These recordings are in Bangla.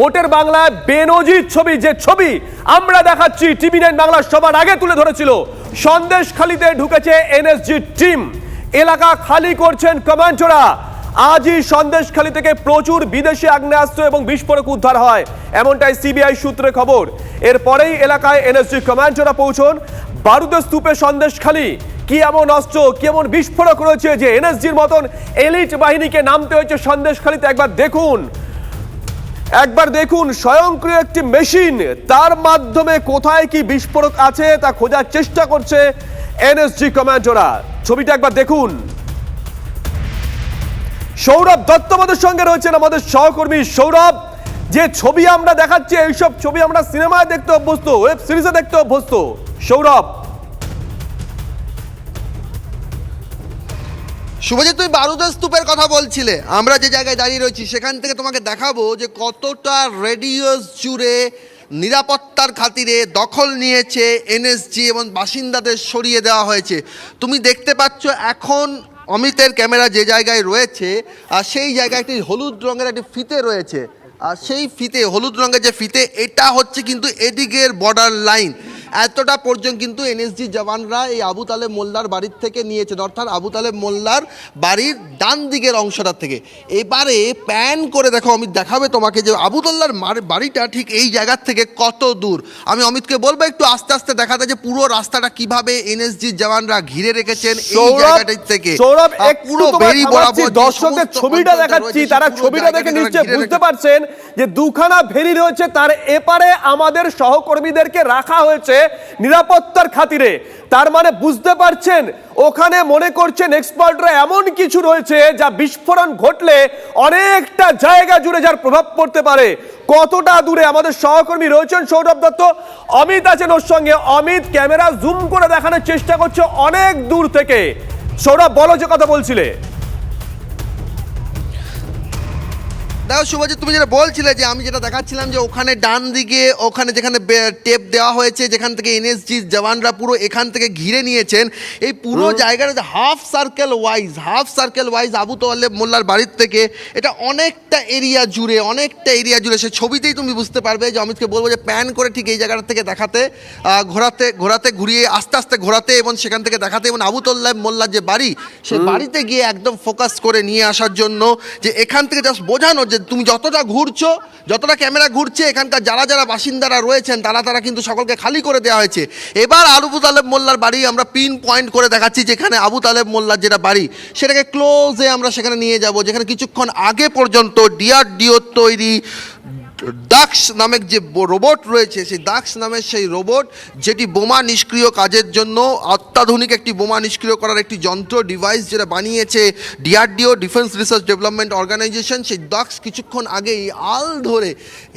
ভোটের বাংলায় বেনজির ছবি, যে ছবি আমরা দেখাচ্ছি, টিভি নাইন বাংলা সবার আগে তুলে ধরেছিল। সন্দেশখালিতে ঢুকেছে এনএসজি টিম। এলাকা খালি করছেন কমান্ডোরা আজই সন্দেশখালী থেকে প্রচুর বিদেশি আগ্নেয়াস্ত্র এবং বিস্ফোরক উদ্ধার হয়, এমনটাই সিবিআই সূত্রে খবর। এরপরেই এলাকায় এনএসজি কমান্ডোরা পৌঁছন। বারুদের স্তূপে সন্দেশখালী। কি এমন অস্ত্র, কি এমন বিস্ফোরক রয়েছে যে এনএসজির মতন এলিট বাহিনীকে নামতে হয়েছে সন্দেশখালীতে? একবার দেখুন। একবার দেখুন, স্বয়ংক্রিয় একটি মেশিন। তার মাধ্যমে কোথায় কি বিস্ফোরক আছে তা খোঁজার চেষ্টা করছে এনএসজি কমান্ডোরা ছবিটা একবার দেখুন। সৌরভ দত্ত আমাদের সঙ্গে রয়েছেন, আমাদের সহকর্মী সৌরভ। যে ছবি আমরা দেখাচ্ছি, এইসব ছবি আমরা সিনেমায় দেখতে অভ্যস্ত, ওয়েব সিরিজে দেখতে অভ্যস্ত। সৌরভ শুভজিৎ তুই বারুদের স্তূপের কথা বলছিলে। আমরা যে জায়গায় দাঁড়িয়ে রয়েছি, সেখান থেকে তোমাকে দেখাবো যে কতটা রেডিওস জুড়ে নিরাপত্তার খাতিরে দখল নিয়েছে এনএসজি এবং বাসিন্দাদের সরিয়ে দেওয়া হয়েছে। তুমি দেখতে পাচ্ছ এখন অমিতের ক্যামেরা যে জায়গায় রয়েছে, আর সেই জায়গায় একটি হলুদ রঙের একটি ফিতে রয়েছে। আর সেই ফিতে, হলুদ রঙের যে ফিতে, এটা হচ্ছে কিন্তু এদিকের বর্ডার লাইন এতটা পর্যন্ত কিন্তু এনএসজি জওয়ানরা এই আবু তালেব মোল্লার বাড়ির থেকে নিয়েছেন অর্থাৎ আবু তালেব মোল্লার বাড়ির ডান দিকের অংশটা থেকে। এবারে প্যান করে দেখো অমিত দেখাবে তোমাকে যে আবু তাল্লার বাড়িটা ঠিক এই জায়গার থেকে কত দূর। আমি অমিতকে বলব একটু আস্তে আস্তে দেখাতে যে পুরো রাস্তাটা কীভাবে এনএসজি জওয়ানরা ঘিরে রেখেছেন এই থেকে। সৌরভ তোমায় বেরি বরাবর দর্শকদের ছবিটা দেখাচ্ছি তারা ছবিটা দেখে ঘিরে বুঝতে পারছেন যে দুখানা ভেরি রয়েছে তার এপারে আমাদের সহকর্মীদেরকে রাখা হয়েছে। নিরাপত্তার খাতিরে। তার মানে বুঝতে পারছেন, ওখানে মনে করছেন এক্সপার্টরা এমন কিছু রয়েছে যা বিস্ফোরণ ঘটলে অনেকটা জায়গা জুড়ে যার প্রভাব পড়তে পারে। কতটা দূরে আমাদের সহকর্মী রয়েছেন সৌরভ দত্ত, অমিত আছেন ওর সঙ্গে। অমিত ক্যামেরা জুম করে দেখানোর চেষ্টা করছে অনেক দূর থেকে। সৌরভ, বলো যে কথা বলছিলে। দেখো শুভজিৎ তুমি যেটা বলছিলে যে আমি যেটা দেখাচ্ছিলাম যে ওখানে ডান দিকে ওখানে যেখানে টেপ দেওয়া হয়েছে যেখান থেকে এনএসজি জওয়ানরা পুরো এখান থেকে ঘিরে নিয়েছেন এই পুরো জায়গাটা যে half circle wise half circle wise Abu Towalleb মোল্লার বাড়ির থেকে এটা অনেকটা এরিয়া জুড়ে অনেকটা এরিয়া জুড়ে সে ছবিতেই তুমি বুঝতে পারবে যে অমিতকে বলব যে প্যান করে ঠিক এই জায়গাটা থেকে দেখাতে ঘোরাতে ঘোরাতে ঘুরিয়ে আস্তে আস্তে ঘোরাতে এবং সেখান থেকে দেখাতে এবং আবু তোল্লাব মোল্লার যে বাড়ি সে বাড়িতে গিয়ে একদম ফোকাস করে নিয়ে আসার জন্য যে এখান থেকে জাস্ট বোঝানো যে তুমি যতটা ঘুরছো, যতটা ক্যামেরা ঘুরছে, এখানকার যারা যারা বাসিন্দারা রয়েছেন, তারা তারা কিন্তু সকলকে খালি করে দেওয়া হয়েছে। এবার আবু তালেব মোল্লার বাড়ি আমরা পিন পয়েন্ট করে দেখাচ্ছি, যেখানে আবু তালেব মোল্লার যেটা বাড়ি, সেটাকে ক্লোজে আমরা সেখানে নিয়ে যাব, যেখানে কিছুক্ষণ আগে পর্যন্ত ডিআরডিও তৈরি দাক্স নামের যে রোবট রয়েছে সেই ডাক্স নামের সেই রোবট যেটি বোমা নিষ্ক্রিয় কাজের জন্য অত্যাধুনিক একটি বোমা নিষ্ক্রিয় করার একটি যন্ত্র ডিভাইস যেটা বানিয়েছে DRDO defence research development organisation সেই ডাক্স কিছুক্ষণ আগেই আল ধরে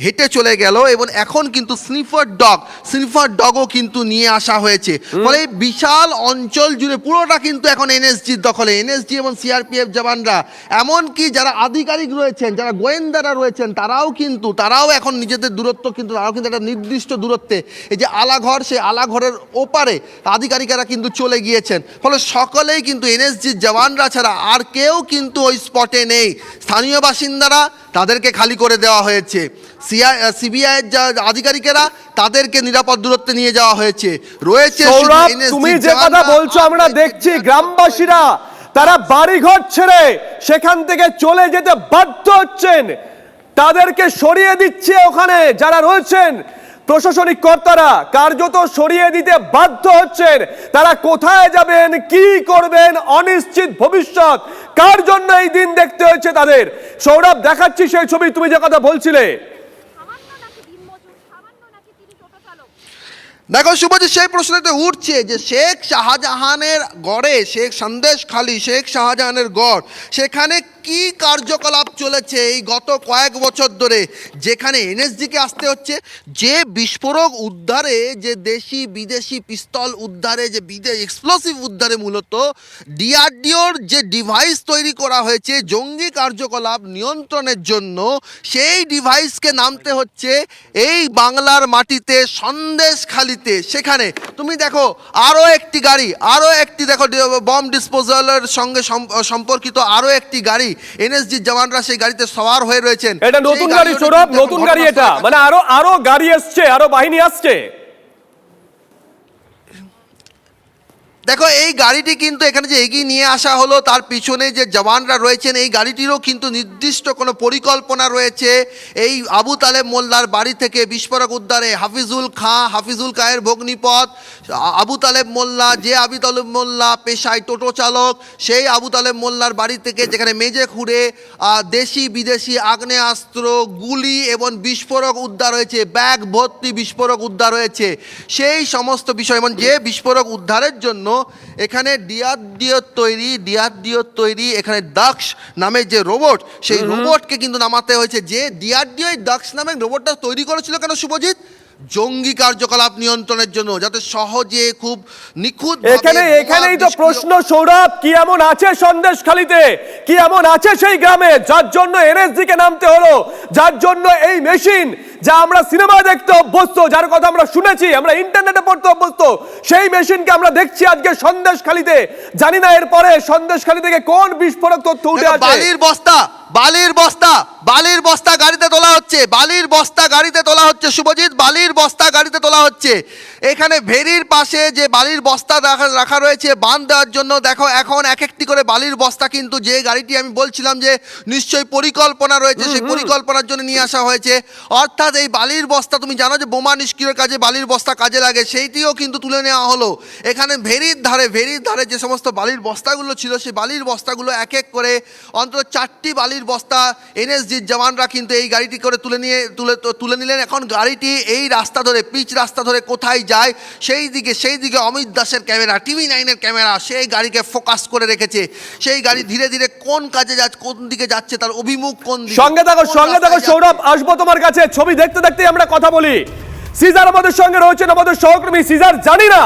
হেঁটে চলে গেল এবং এখন কিন্তু স্নিফার ডগ স্নিফার ডগও কিন্তু নিয়ে আসা হয়েছে। ফলে বিশাল অঞ্চল জুড়ে পুরোটা কিন্তু এখন এনএসজির দখলে। এনএসজি এবং সিআরপিএফ জওয়ানরা এমনকি যারা আধিকারিক রয়েছেন যারা গোয়েন্দারা রয়েছেন তারাও কিন্তু তারাও এখন নিজেদের দূরত্ব কিন্তু তারাও কিন্তু একটা নির্দিষ্ট দূরত্বে। এই যে আলাঘর সেই আলাঘরের ওপারে আধিকারিকেরা কিন্তু চলে গিয়েছেন। ফলে সকলেই কিন্তু এনএসজির জওয়ানরা ছাড়া আর কেউ কিন্তু ওই স্পটে নেই। স্থানীয় বাসিন্দারা তাদেরকে খালি করে দেওয়া হয়েছে। সিআই সিবিআইয়ের যা আধিকারিকেরা তাদেরকে নিরাপদ দূরত্বে নিয়ে যাওয়া হয়েছে। রয়েছে তুমি যে কথা বলছো আমরা দেখছি গ্রামবাসীরা তারা বাড়িঘর ছেড়ে সেখান থেকে চলে যেতে বাধ্য হচ্ছেন। তাদেরকে সরিয়ে দিচ্ছে ওখানে যারা রয়েছেন। প্রশাসনিক কর্তারা, কার্যত সরিয়ে দিতে বাধ্য হচ্ছেন। তারা কোথায় যাবেন, কি করবেন, অনিশ্চিত ভবিষ্যৎ, কার জন্য এই দিন দেখতে হয়েছে তাদের? সৌরভ, দেখাচ্ছি সেই ছবি, তুমি যে কথা বলছিলে। দেখো, শুভজিৎ, সেই প্রশ্নতে উঠছে যে শেখ শাহজাহানের গড়ে, শেখ সন্দেশ খালি, শেখ শাহজাহানের গড়, সেখানে কি কার্যকলাপ চলেছে এই গত কয়েক বছর ধরে? যেখানে এনএসজিকে আসতে হচ্ছে, যে বিস্ফোরক উদ্ধারে, যে দেশি বিদেশি পিস্তল উদ্ধারে, যে বিদেশ এক্সপ্লোসিভ উদ্ধারে মূলত, ডিআরডিওর যে ডিভাইস তৈরি করা হয়েছে, জঙ্গি কার্যকলাপ নিয়ন্ত্রণের জন্য, সেই ডিভাইসকে নামতে হচ্ছে এই বাংলার মাটিতে সন্দেশখালিতে সেখানে, তুমি দেখো আরও একটি গাড়ি আরও একটি, দেখো বম ডিসপোজালের সঙ্গে সম্পর্কিত আরও একটি গাড়ি এনএসজি জওয়ানরা সেই গাড়িতে সওয়ার হয়ে রয়েছেন। এটা নতুন গাড়ি সৌরভ নতুন গাড়ি এটা। মানে আরও আরও গাড়ি আসছে আরও বাহিনী আসছে। দেখো, এই গাড়িটি কিন্তু এখানে যে এগিয়ে নিয়ে আসা হলো, তার পিছনে যে জওয়ানরা রয়েছেন, এই গাড়িটিরও কিন্তু নির্দিষ্ট কোনো পরিকল্পনা রয়েছে। এই আবু তালেব মোল্লার বাড়ি থেকে বিস্ফোরক উদ্ধারে হাফিজুল খাঁ, হাফিজুল খায়ের ভগ্নিপথ, আবু তালেব মোল্লা, যে আবু তালেব মোল্লা পেশায় টোটো চালক, সেই আবু তালেব মোল্লার বাড়ি থেকে যেখানে মেজে খুঁড়ে দেশি বিদেশি আগ্নেয়াস্ত্র, গুলি এবং বিস্ফোরক উদ্ধার হয়েছে, ব্যাগ ভর্তি বিস্ফোরক উদ্ধার হয়েছে। সেই সমস্ত বিষয়, এবং যে বিস্ফোরক উদ্ধারের জন্য এখানে ডিআরডিওর তৈরি ডিআরডিওর তৈরি এখানে দাক্স নামে যে রোবট সেই রোবটকে কিন্তু নামাতে হয়েছে। যে ডিআরডিও দাক্স নামে রোবটটা তৈরি করেছিল কেন শুভজিৎ জঙ্গি কার্যকলাপ নিয়ন্ত্রণের জন্য যাতে সহজে খুব নিখুঁত এখানে এখানেই তো প্রশ্ন সৌরভ কি এমন আছে সন্দেশ খালিতে কি এমন আছে সেই গ্রামে? যার জন্য এনএসজি কে নামতে হলো যার জন্য এই মেশিন যা আমরা সিনেমা দেখতে অভ্যস্ত যার কথা আমরা শুনেছি আমরা ইন্টারনেটে পড়তে অভ্যস্ত সেই মেশিনকে আমরা দেখছি আজকে সন্দেশখালিতে। জানি না এরপরে সন্দেশ খালি থেকে কোন বিস্ফোরক তথ্য উঠে আসে। বালির বস্তা বালির বস্তা বালির বস্তা গাড়িতে তোলা হচ্ছে বালির বস্তা গাড়িতে তোলা হচ্ছে শুভজিৎ বালির বস্তা গাড়িতে তোলা হচ্ছে। এখানে ভেরির পাশে যে বালির বস্তা রাখা রাখা রয়েছে বাঁধ দেওয়ার জন্য দেখো এখন এক একটি করে বালির বস্তা কিন্তু যে গাড়িটি আমি বলছিলাম যে নিশ্চয়ই পরিকল্পনা রয়েছে সেই পরিকল্পনার জন্য নিয়ে আসা হয়েছে। অর্থাৎ এই বালির বস্তা তুমি জানো যে বোমা নিষ্ক্রিয় কাজে বালির বস্তা কাজে লাগে সেইটিও কিন্তু তুলে নেওয়া হলো। এখানে ভেরির ধারে ভেরির ধারে যে সমস্ত বালির বস্তাগুলো ছিল সেই বালির বস্তাগুলো এক এক করে অন্তত চারটি বালির বস্তা এনএসজির জওয়ানরা কিন্তু এই গাড়িটি করে তুলে নিয়ে তুলে তুলে নিলেন। এখন গাড়িটি এই রাস্তা ধরে পিচ রাস্তা ধরে কোথায় যায় সেই দিকে সেই দিকে অমিত দাসের ক্যামেরা টিভি নাইনের ক্যামেরা সেই গাড়িকে ফোকাস করে রেখেছে। সেই গাড়ি ধীরে ধীরে কোন কাজে যাচ্ছে কোন দিকে যাচ্ছে তার অভিমুখ কোন সঙ্গে থাকো সঙ্গে থাকো সৌরভ আসব তোমার কাছে ছবি দেখতে দেখতে আমরা কথা বলি। সিজার আমাদের সঙ্গে রয়েছেন আমাদের সহকর্মী সিজার জানি না।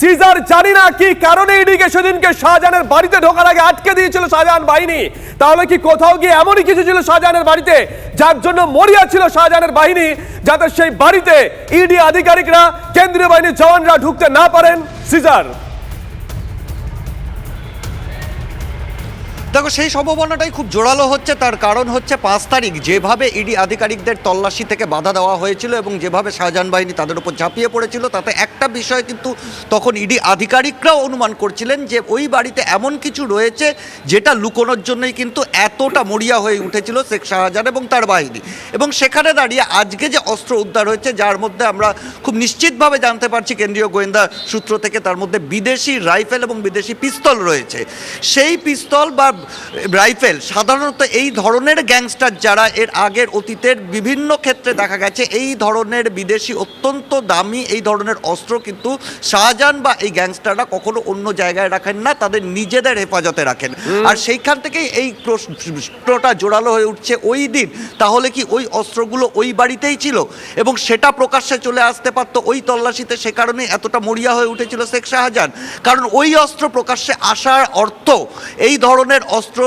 সিজার জানি না কি কারণে ইডিকে সেদিনকে শাহজাহানের বাড়িতে ঢোকার আগে আটকে দিয়েছিল শাহজাহান বাহিনী। তাহলে কি কোথাও গিয়ে এমনই কিছু ছিল শাহজাহানের বাড়িতে? যার জন্য মরিয়া ছিল শাহজাহানের বাহিনী, যাতে সেই বাড়িতে ইডি আধিকারিকরা, কেন্দ্রীয় বাহিনীর জওয়ানরা ঢুকতে না পারেন? সিজার। দেখো, সেই সম্ভাবনাটাই খুব জোরালো হচ্ছে। তার কারণ হচ্ছে পাঁচ তারিখ। যেভাবে ইডি আধিকারিকদের তল্লাশি থেকে বাধা দেওয়া হয়েছিল এবং যেভাবে শাহজাহান বাহিনী তাদের উপর ঝাঁপিয়ে পড়েছিল, তাতে একটা বিষয় কিন্তু তখন ইডি আধিকারিকরাও অনুমান করছিলেন যে, ওই বাড়িতে এমন কিছু রয়েছে যেটা লুকোনোর জন্যই কিন্তু এতটা মরিয়া হয়ে উঠেছিল শেখ শাহজাহান এবং তার বাহিনী। এবং সেখানে দাঁড়িয়ে আজকে যে অস্ত্র উদ্ধার হয়েছে, যার মধ্যে আমরা খুব নিশ্চিতভাবে জানতে পারছি, কেন্দ্রীয় গোয়েন্দা সূত্র থেকে তার মধ্যে বিদেশি রাইফেল এবং বিদেশি পিস্তল রয়েছে। সেই পিস্তল বা রাইফেল সাধারণত এই ধরনের গ্যাংস্টার যারা এর আগের অতীতের বিভিন্ন ক্ষেত্রে দেখা গেছে এই ধরনের বিদেশি অত্যন্ত দামি এই ধরনের অস্ত্র কিন্তু শাহজাহান বা এই গ্যাংস্টাররা কখনো অন্য জায়গায় রাখেন না তাদের নিজেদের হেফাজতে রাখেন। আর সেইখান থেকেই এই প্রশ্নটা জোরালো হয়ে উঠছে ওই দিন। তাহলে কি ওই অস্ত্রগুলো ওই বাড়িতেই ছিল? এবং সেটা প্রকাশ্যে চলে আসতে পারতো ওই তল্লাশিতে? সে কারণে এতটা মরিয়া হয়ে উঠেছিল শেখ শাহজাহান। কারণ ওই অস্ত্র প্রকাশ্যে আসার অর্থ এই ধরনের অস্ত্র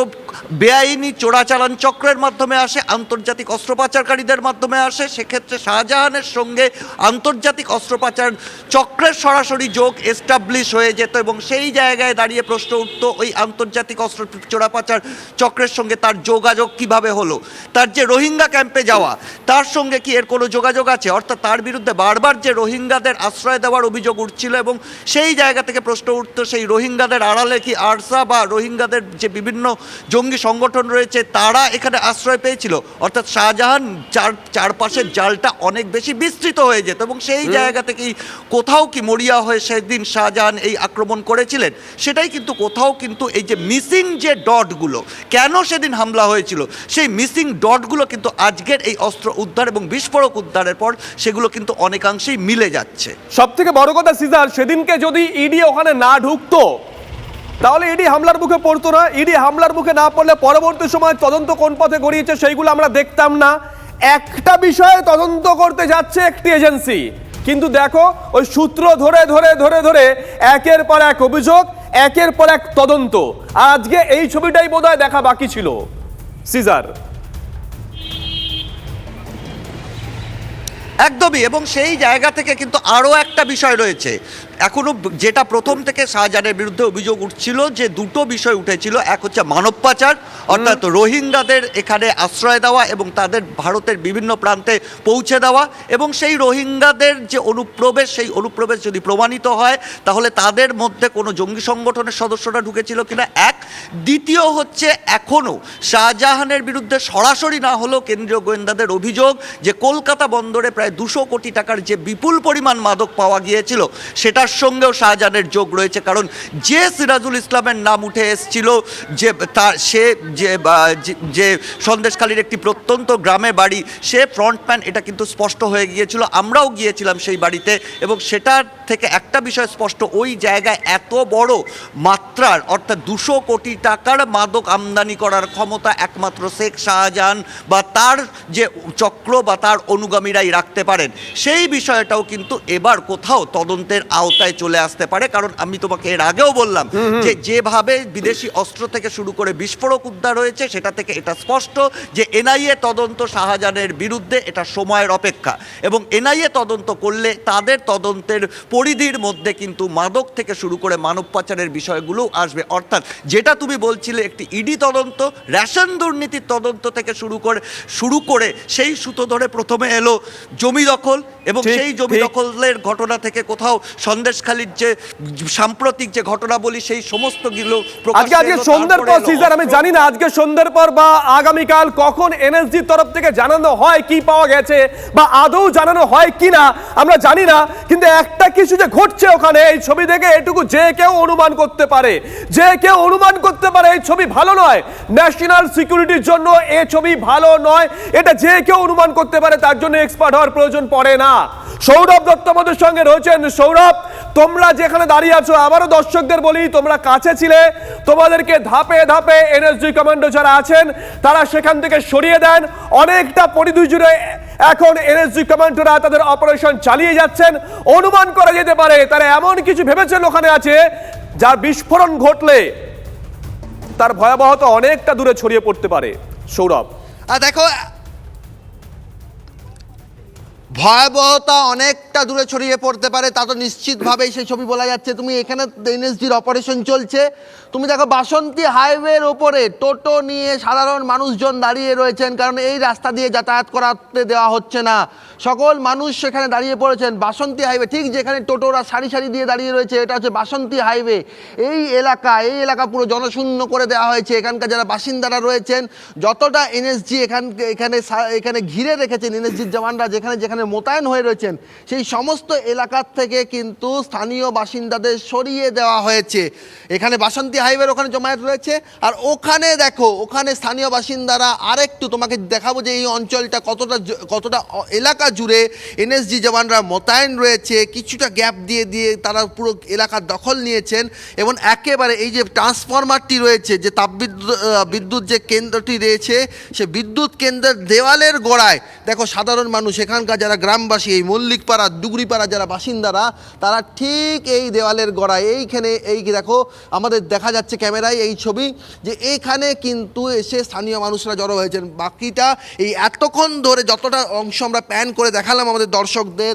বেআইনি চোরাচালান চক্রের মাধ্যমে আসে, আন্তর্জাতিক অস্ত্র পাচারকারীদের মাধ্যমে আসে, সেক্ষেত্রে শাহজাহানের সঙ্গে আন্তর্জাতিক অস্ত্র পাচার চক্রের সরাসরি যোগ এস্টাবলিশ হয়ে যেত এবং সেই জায়গায় দাঁড়িয়ে প্রশ্ন উঠতো, ওই আন্তর্জাতিক অস্ত্র চোরাপাচার চক্রের সঙ্গে তার যোগাযোগ কীভাবে হলো? তার যে রোহিঙ্গা ক্যাম্পে যাওয়া, তার সঙ্গে কি এর কোনো যোগাযোগ আছে? অর্থাৎ তার বিরুদ্ধে বারবার যে রোহিঙ্গাদের আশ্রয় দেওয়ার অভিযোগ উঠছিল এবং সেই জায়গা থেকে প্রশ্ন উঠতো, সেই রোহিঙ্গাদের আড়ালে কি আরসা বা রোহিঙ্গাদের যে বিভিন্ন জঙ্গি সংগঠন রয়েছে তারা এখানে আশ্রয় পেয়েছিল। অর্থাৎ শাহজাহান চার চারপাশের জালটা অনেক বেশি বিস্তৃত হয়ে যেত এবং সেই জায়গা থেকেই কোথাও কি মরিয়া হয়ে সেদিন শাহজাহান এই আক্রমণ করেছিলেন সেটাই কিন্তু কোথাও কিন্তু এই যে মিসিং যে ডটগুলো কেন সেদিন হামলা হয়েছিল সেই মিসিং ডটগুলো কিন্তু আজকের এই অস্ত্র উদ্ধার এবং বিস্ফোরক উদ্ধারের পর সেগুলো কিন্তু অনেকাংশেই মিলে যাচ্ছে। সব থেকে বড় কথা সিজার সেদিনকে যদি ইডি ওখানে না ঢুকতো তাহলে ইডি হামলার মুখে পড়তো না। ইডি হামলার মুখে না পড়লে পরবর্তী সময় তদন্ত কোন পথে গড়িয়েছে সেইগুলো আমরা দেখতাম না। একটা বিষয়ে তদন্ত করতে যাচ্ছে একটি এজেন্সি। কিন্তু দেখো, ওই সূত্র ধরে ধরে ধরে ধরে একের পর এক অভিযোগ, একের পর এক তদন্ত। আজকে এই ছবিটাই বোধহয় দেখা বাকি ছিল। সিজার। একদমই, এবং সেই জায়গা থেকে কিন্তু আরও একটা বিষয় রয়েছে। এখনও যেটা প্রথম থেকে শাহজাহানের বিরুদ্ধে অভিযোগ উঠছিল যে দুটো বিষয় উঠেছিল। এক হচ্ছে মানব পাচার অর্থাৎ রোহিঙ্গাদের এখানে আশ্রয় দেওয়া এবং তাদের ভারতের বিভিন্ন প্রান্তে পৌঁছে দেওয়া এবং সেই রোহিঙ্গাদের যে অনুপ্রবেশ সেই অনুপ্রবেশ যদি প্রমাণিত হয় তাহলে তাদের মধ্যে কোনো জঙ্গি সংগঠনের সদস্যরা ঢুকেছিল কিনা? এক। দ্বিতীয় হচ্ছে এখনও শাহজাহানের বিরুদ্ধে সরাসরি না হলেও কেন্দ্রীয় গোয়েন্দাদের অভিযোগ যে কলকাতা বন্দরে প্রায় দুশো কোটি টাকার যে বিপুল পরিমাণ মাদক পাওয়া গিয়েছিল সেটার সঙ্গেও শাহজাহানের যোগ রয়েছে, কারণ যে সিরাজুল ইসলামের নাম উঠে এসেছিল, যে তার, সে যে- যে সন্দেশখালীর একটি প্রত্যন্ত গ্রামে বাড়ি, সে ফ্রন্টম্যান, এটা কিন্তু স্পষ্ট হয়ে গিয়েছিল। আমরাও গিয়েছিলাম সেই বাড়িতে, এবং সেটার থেকে একটা বিষয় স্পষ্ট, ওই জায়গায় এত বড় মাত্রার, অর্থাৎ দুশো কোটি টাকার মাদক আমদানি করার ক্ষমতা একমাত্র শেখ শাহজাহান বা তার যে চক্র বা তার অনুগামীরাই রাখতে পারেন। সেই বিষয়টাও কিন্তু এবার কোথাও তদন্তের আওতায় চলে আসতে পারে কারণ আমি তোমাকে এর আগেও বললাম যে যেভাবে বিদেশি অস্ত্র থেকে শুরু করে বিস্ফোরক উদ্ধার হয়েছে সেটা থেকে এটা স্পষ্ট যে এনআইএ তদন্ত শাহজাহানের বিরুদ্ধে এটা সময়ের অপেক্ষা। এবং এনআইএ তদন্ত করলে তাদের তদন্তের পরিধির মধ্যে কিন্তু মাদক থেকে শুরু করে মানব পাচারের বিষয়গুলো আসবে। অর্থাৎ যেটা তুমি বলছিলে একটি ইডি তদন্ত রেশন দুর্নীতির তদন্ত থেকে শুরু করে শুরু করে সেই সুতো ধরে প্রথমে এলো জমি দখল এবং সেই জমি দখলের ঘটনা থেকে কোথাও সন্দেশখালির যে সাম্প্রতিক যে ঘটনা বলি সেই সমস্তগুলো আজকে আজকে এলো, সন্ধ্যের পর সিজার আমি জানি না আজকে সন্ধ্যের পর বা আগামীকাল কখন এনএসজির তরফ থেকে জানানো হয় কি পাওয়া গেছে বা আদৌ জানানো হয় কি না আমরা জানি না কিন্তু একটা কিছু যে ঘটছে ওখানে এই ছবি দেখে এটুকু যে কেউ অনুমান করতে পারে যে কেউ অনুমান করতে পারে এই ছবি ভালো নয়। ন্যাশনাল সিকিউরিটির জন্য এই ছবি ভালো নয় এটা যে কেউ অনুমান করতে পারে তার জন্য এক্সপার্ট হওয়ার প্রয়োজন পড়ে না। সৌরভ দত্ত আমাদের সঙ্গে রয়েছেন। সৌরভ, তোমরা যেখানে দাঁড়িয়ে আছো, আবারও দর্শকদের বলি, তোমরা কাছে ছিলে। তোমাদেরকে ধাপে ধাপে এনএসজি কমান্ডো যারা আছেন, তারা সেখান থেকে সরিয়ে দেন। অনেকটা পরিধি জুড়ে এখন এনএসজি কমান্ডোরা তাদের অপারেশন চালিয়ে যাচ্ছেন। অনুমান করা যেতে পারে, তারা এমন কিছু ভেবেছেন ওখানে আছে, যার বিস্ফোরণ ঘটলে তার ভয়াবহতা অনেকটা দূরে ছড়িয়ে পড়তে পারে। সৌরভ। দেখো ভয়াবহতা অনেকটা দূরে ছড়িয়ে পড়তে পারে, তা তো নিশ্চিতভাবেই সেই ছবি বলা যাচ্ছে। তুমি এখানে এনএসজির অপারেশন চলছে। তুমি দেখো, বাসন্তী হাইওয়ের ওপরে টোটো নিয়ে সাধারণ মানুষজন দাঁড়িয়ে রয়েছেন, কারণ এই রাস্তা দিয়ে যাতায়াত করাতে দেওয়া হচ্ছে না। সকল মানুষ সেখানে দাঁড়িয়ে পড়েছেন। বাসন্তী হাইওয়ে ঠিক যেখানে টোটোরা সারি সারি দিয়ে দাঁড়িয়ে রয়েছে, এটা হচ্ছে বাসন্তী হাইওয়ে এই এলাকা এই এলাকা পুরো জনশূন্য করে দেওয়া হয়েছে। এখানকার যারা বাসিন্দারা রয়েছেন, যতটা এনএসজি এখান, এখানে এখানে ঘিরে রেখেছেন এনএসজির জওয়ানরা, যেখানে যেখানে মোতায়েন হয়ে রয়েছেন। সেই সমস্ত এলাকার থেকে কিন্তু স্থানীয় বাসিন্দাদের সরিয়ে দেওয়া হয়েছে। এখানে বাসন্তী হাইওয়ের ওখানে জমায়েত রয়েছে। আর ওখানে দেখো, ওখানে স্থানীয় বাসিন্দারা আরেকটু তোমাকে দেখাবো যে এই অঞ্চলটা কতটা কতটা এলাকা জুড়ে এনএসজি জওয়ানরা মোতায়েন রয়েছে। কিছুটা গ্যাপ দিয়ে দিয়ে তারা পুরো এলাকার দখল নিয়েছেন এবং একেবারে এই যে ট্রান্সফরমারটি রয়েছে, যে তাপবিদ্যুৎ বিদ্যুৎ যে কেন্দ্রটি রয়েছে, সে বিদ্যুৎ কেন্দ্রের দেওয়ালের গোড়ায়। দেখো সাধারণ মানুষ, এখানকার যারা গ্রামবাসী, এই মল্লিকপাড়া ডুগরিপাড়া যারা বাসিন্দারা, তারা ঠিক এই দেওয়ালের গোড়ায়, এইখানে, এই দেখো, আমাদের দেখা যাচ্ছে ক্যামেরায় এই ছবি যে এইখানে কিন্তু এসে স্থানীয় মানুষরা জড়ো হয়েছেন। বাকিটা এই এতক্ষণ ধরে যতটা অংশ আমরা প্যান করে দেখালাম আমাদের দর্শকদের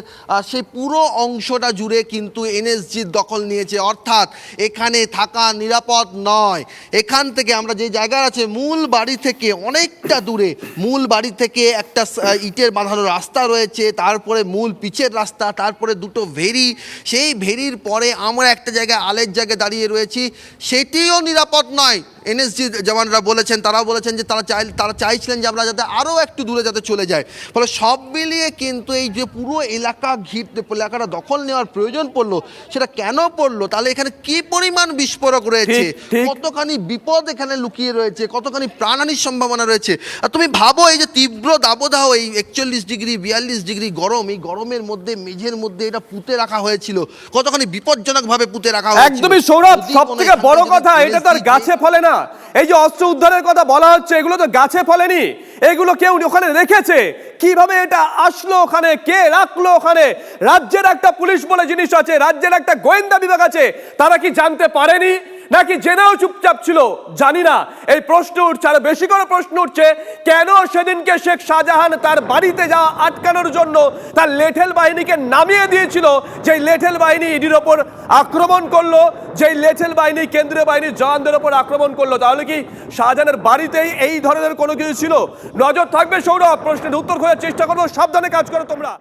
সেই পুরো অংশটা জুড়ে কিন্তু এনএসজির দখল নিয়েছে। অর্থাৎ এখানে থাকা নিরাপদ নয়। এখান থেকে আমরা যে জায়গায় আছে, মূল বাড়ি থেকে অনেকটা দূরে, মূল বাড়ি থেকে একটা ইটের বাঁধানো রাস্তা রয়েছে। তারপরে মূল পিচের রাস্তা, তারপরে দুটো ভেরি। সেই ভেরির পরে আমরা একটা জায়গায় আলের জায়গায় দাঁড়িয়ে রয়েছি। সেটিও নিরাপদ নয়। এনএসজি জওয়ানরা বলেছেন তারাও বলেছেন যে তারা চাই তারা চাইছিলেন যে আমরা যাতে আরও একটু দূরে যাতে চলে যায় ফলে সব মিলিয়ে কিন্তু এই যে পুরো এলাকা ঘির এলাকাটা দখল নেওয়ার প্রয়োজন পড়ল সেটা কেন পড়ল? তাহলে এখানে কি পরিমাণ বিস্ফোরক রয়েছে। কতখানি বিপদ এখানে লুকিয়ে রয়েছে? কতখানি প্রাণহানির সম্ভাবনা রয়েছে? আর তুমি ভাবো এই যে তীব্র দাবদাহ এই একচল্লিশ ডিগ্রি বিয়াল্লিশ ডিগ্রি গরম এই গরমের মধ্যে মেঝের মধ্যে এটা পুঁতে রাখা হয়েছিল। কতখানি বিপজ্জনকভাবে পুঁতে রাখা হয়েছিল? একদমই সৌরভ সব থেকে বড় কথা এটা তো আর NSG গাছে ফলে না। এই যে অস্ত্র উদ্ধারের কথা বলা হচ্ছে, এগুলো তো গাছে ফলেনি। এগুলো কেউ ওখানে রেখেছে। কীভাবে এটা আসলো ওখানে? কে রাখল ওখানে? রাজ্যের একটা পুলিশ বলে জিনিস আছে, রাজ্যের একটা গোয়েন্দা বিভাগ আছে, তারা কি জানতে পারেনি? নাকি জেনেও চুপচাপ ছিল? জানি না। এই প্রশ্ন উঠছে, আর বেশি করে প্রশ্ন উঠছে, কেন সেদিনকে শেখ শাহজাহান তার বাড়িতে যাওয়া আটকানোর জন্য তার লেঠেল বাহিনীকে নামিয়ে দিয়েছিল? যেই লেঠেল বাহিনী ইডির ওপর আক্রমণ করল, যেই লেঠেল বাহিনী কেন্দ্রীয় বাহিনীর জওয়ানদের ওপর আক্রমণ করল, তাহলে কি শাহজাহানের বাড়িতেই এই ধরনের কোনো কিছু ছিল? নজর থাকবে সৌরভ, প্রশ্নের উত্তর খোঁজার চেষ্টা করব, সাবধানে কাজ করো তোমরা।